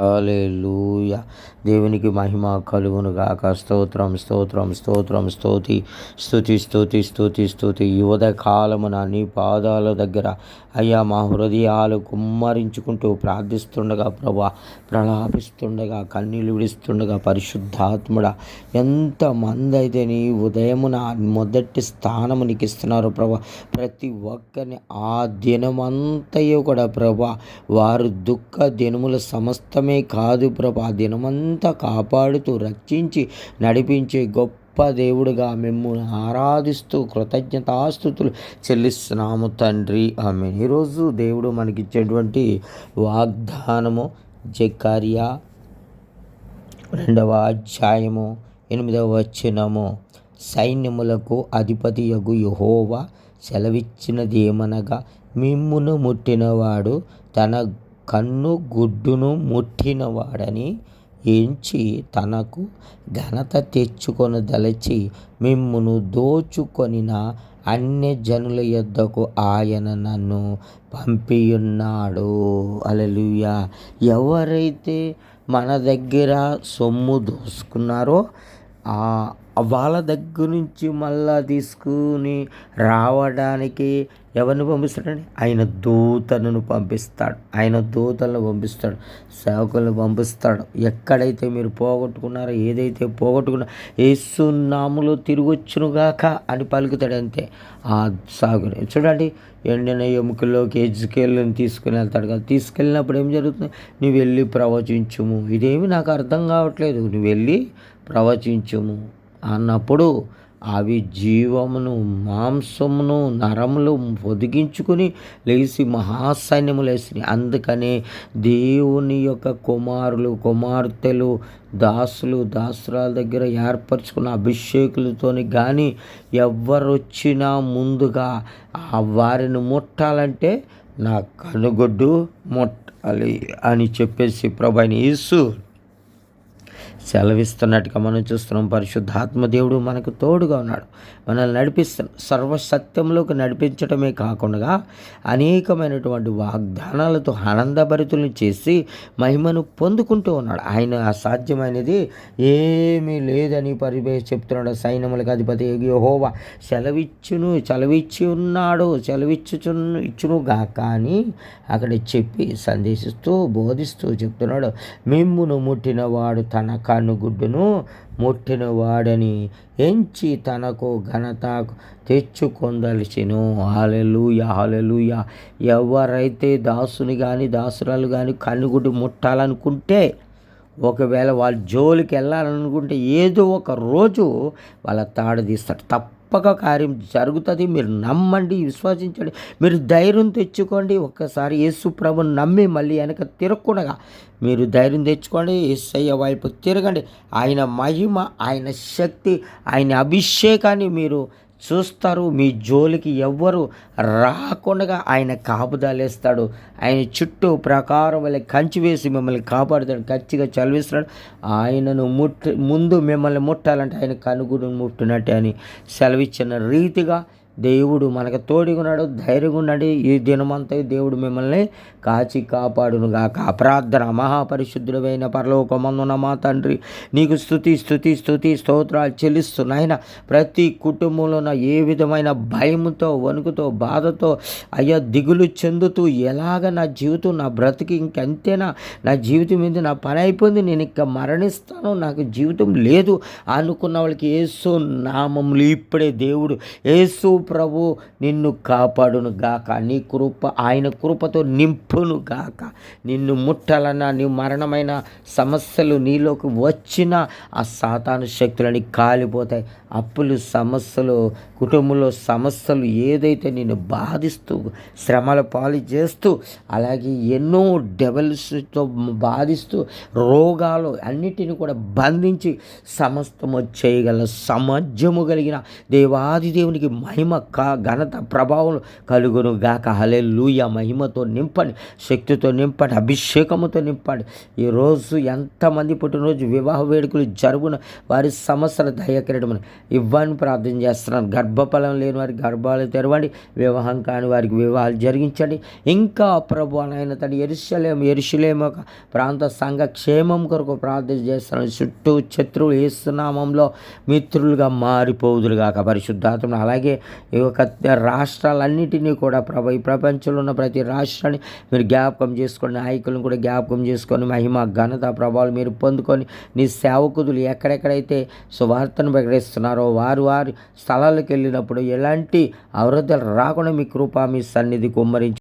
హల్లెలూయా. దేవునికి మహిమ కలుగును గాక స్తోత్రం స్తోత్రం స్తోత్రం స్తోతి స్తుతి స్తుతి స్తుతి స్తుతి. యువత కాలమున నీ పాదాల దగ్గర అయ్యా మా హృదయాలు కుమ్మరించుకుంటూ ప్రార్థిస్తుండగా ప్రభా ప్రలాపిస్తుండగా కన్నీళ్ళు విడుస్తుండగా పరిశుద్ధాత్ముడ ఎంతమంది అయితే నీ ఉదయమున మొదటి స్థానము నీకు ఇస్తున్నారు ప్రభా ప్రతి ఒక్కరిని ఆ దినమంతయు కూడా ప్రభా వారు దుఃఖ దినముల మాత్రమే కాదు ప్రభా దినమంతా కాపాడుతూ రక్షించి నడిపించే గొప్ప దేవుడుగా మిమ్మల్ని ఆరాధిస్తూ కృతజ్ఞతాస్థుతులు చెల్లిస్తున్నాము తండ్రి. ఆమె ఈరోజు దేవుడు మనకిచ్చేటువంటి వాగ్దానము జకారియా రెండవ అధ్యాయము ఎనిమిదవ వచనము. సైన్యములకు అధిపతి యగు యహోవా సెలవిచ్చినది ఏమనగా మిమ్మును ముట్టినవాడు తన కన్ను గుడ్డును ముట్టినవాడని ఎంచి తనకు ఘనత తెచ్చుకొనదలచి మిమ్మును దోచుకొనిన అన్య జనుల యొద్దకు ఆయన నన్ను పంపియున్నాడు. అలలుయా ఎవరైతే మన దగ్గర సొమ్ము దోసుకున్నారో వాళ్ళ దగ్గర నుంచి మళ్ళా తీసుకుని రావడానికి ఎవరిని పంపిస్తాడండి? ఆయన దూతలను పంపిస్తాడు. ఆయన దూతలను పంపిస్తాడు. సేవకులను పంపిస్తాడు. ఎక్కడైతే మీరు పోగొట్టుకున్నారో ఏదైతే పోగొట్టుకున్నా ఏసునాములో నాములో తిరిగొచ్చునుగాక అని పలుకుతాడు అంతే. ఆ సాగుని. చూడండి ఎండిన ఎముకల్లోకి ఎజ్జుకెళ్ళని తీసుకుని వెళ్తాడు కదా. తీసుకెళ్ళినప్పుడు ఏం జరుగుతుంది? నువ్వు వెళ్ళి ప్రవచించుము. ఇదేమి నాకు అర్థం కావట్లేదు. నువ్వు వెళ్ళి ప్రవచించుము. అన్నప్పుడు అవి జీవమును మాంసమును నరములు పొదిగించుకుని లేచి మహాసైన్యము లేచినాయి అందుకనే దేవుని యొక్క కుమారులు కుమార్తెలు దాసులు దాసురాల దగ్గర ఏర్పరచుకున్న అభిషేకులతోని కానీ ఎవరొచ్చినా ముందుగా ఆ వారిని ముట్టాలంటే నా కనుగొడ్డు ముట్టాలి అని చెప్పేసి ప్రభాని యేసు సెలవిస్తున్నట్టుగా మనం చూస్తున్నాం. పరిశుద్ధాత్మ దేవుడు మనకు తోడుగా ఉన్నాడు. మనల్ని నడిపిస్తున్నాడు సర్వసత్యంలోకి నడిపించడమే కాకుండా అనేకమైనటువంటి వాగ్దానాలతో ఆనందభరితులను చేసి మహిమను పొందుకుంటూ ఉన్నాడు. ఆయన అసాధ్యమైనది ఏమీ లేదని పరిపే చెప్తున్నాడు సైన్యములకు అధిపతి హోవా సెలవిచ్చును సెలవిచ్చి ఉన్నాడు సెలవిచ్చుచును ఇచ్చునుగా కానీ అక్కడ చెప్పి సందేశిస్తూ బోధిస్తూ చెప్తున్నాడు. మిమ్మును ముట్టినవాడు తన కనుగుడ్డును ముట్టిన వాడని ఎంచి తనకు ఘనత తెచ్చుకొందలిచెను. హాలెలుయ హాలెలుయ ఎవరైతే దాసుని కానీ దాసురాలు కానీ కనుగుడ్డు ముట్టాలనుకుంటే ఒకవేళ వాళ్ళ జోలికి వెళ్ళాలనుకుంటే ఏదో ఒక రోజు వాళ్ళ తాడు తీస్తాడు. తప్ప గొప్పగా కార్యం జరుగుతుంది. మీరు నమ్మండి విశ్వసించండి. మీరు ధైర్యం తెచ్చుకోండి. ఒక్కసారి యేసు ప్రభుని నమ్మి మళ్ళీ వెనక తిరగకుండా మీరు ధైర్యం తెచ్చుకోండి. ఎస్ఐ వైపు తిరగండి. ఆయన మహిమ ఆయన శక్తి ఆయన అభిషేకాన్ని మీరు చూస్తారు. మీ జోలికి ఎవ్వరు రాకుండా ఆయన కాపుదాలేస్తాడు. ఆయన చుట్టూ ప్రకారం వల్ల కంచి వేసి మిమ్మల్ని కాపాడుతాడు. ఖచ్చితంగా చదివిస్తాడు ఆయనను ముట్టి ముందు మిమ్మల్ని ముట్టాలంటే ఆయన కనుగుడు ముట్టినట్టే అని సెలవిచ్చిన రీతిగా దేవుడు మనకు తోడుగున్నాడు ధైర్యంగా ఉన్నాడు. ఈ దినమంతా దేవుడు మిమ్మల్ని కాచి కాపాడును గాక ప్రార్థన మహాపరిశుద్ధుడైన పరలోకమందున మా తండ్రి నీకు స్థుతి స్థుతి స్థుతి స్తోత్రాలు చెల్లిస్తున్నాయన ప్రతి కుటుంబంలో ఏ విధమైన భయముతో వణుకుతో బాధతో అయ్యా దిగులు చెందుతూ ఎలాగ నా జీవితం నా బ్రతికి ఇంకెంతేనా? నా జీవితం మీద నా పని అయిపోయింది నేను ఇంకా మరణిస్తాను నాకు జీవితం లేదు అనుకున్న వాళ్ళకి ఏసు నామములు ఇప్పుడే దేవుడు. ఏసు ప్రభు నిన్ను కాపాడును గాక. నీ కృప ఆయన కృపతో నింపును గాక. నిన్ను ముట్టాలన్నా నీ మరణమైన సమస్యలు నీలోకి వచ్చిన ఆ సాతాను శక్తులని కాలిపోతాయి. అప్పులు సమస్యలు కుటుంబంలో సమస్యలు ఏదైతే నేను బాధిస్తూ శ్రమల పాలు చేస్తూ అలాగే ఎన్నో డెవల్స్తో బాధిస్తూ రోగాలు అన్నిటిని కూడా బంధించి సమస్తము చేయగల సమజ్యము కలిగిన దేవాది దేవునికి మహిమ కా ఘనత ప్రభావం కలుగును గాక. హలే లూయ మహిమతో నింపండి శక్తితో నింపండి అభిషేకముతో నింపండి. ఈరోజు ఎంతమంది పుట్టినరోజు వివాహ వేడుకలు జరుగున వారి సమస్యల దయకిరడమని ఇవ్వని ప్రార్థన చేస్తున్నాను. గర్భఫలం లేని వారికి గర్భాలు తెరవండి. వివాహం కాని వారికి వివాహాలు జరిగించండి. ఇంకా ప్రభు ఆయన తన ఎరుసలేం ఎరుసలేం ఒక ప్రాంత సంఘ క్షేమం కొరకు ప్రార్థన చేస్తున్నాను. చుట్టూ శత్రువులు ఏస్తున్నామంలో మిత్రులుగా మారిపోదురుగాక పరిశుద్ధాత్మ అలాగే ఈ యొక్క రాష్ట్రాలన్నిటినీ కూడా ప్రభు ఈ ప్రపంచంలో ఉన్న ప్రతి రాష్ట్రాన్ని మీరు జ్ఞాపకం చేసుకొని నాయకులను కూడా జ్ఞాపకం చేసుకొని మహిమ ఘనత ప్రభావాలు మీరు పొందుకొని నీ సేవకులు ఎక్కడెక్కడైతే సువార్తను ప్రకటిస్తున్నారు వారు వారి స్థలాలకు వెళ్ళినప్పుడు ఎలాంటి అవరోధాలు రాకుండా మీ కృప మీ సన్నిధి కుమ్మరించి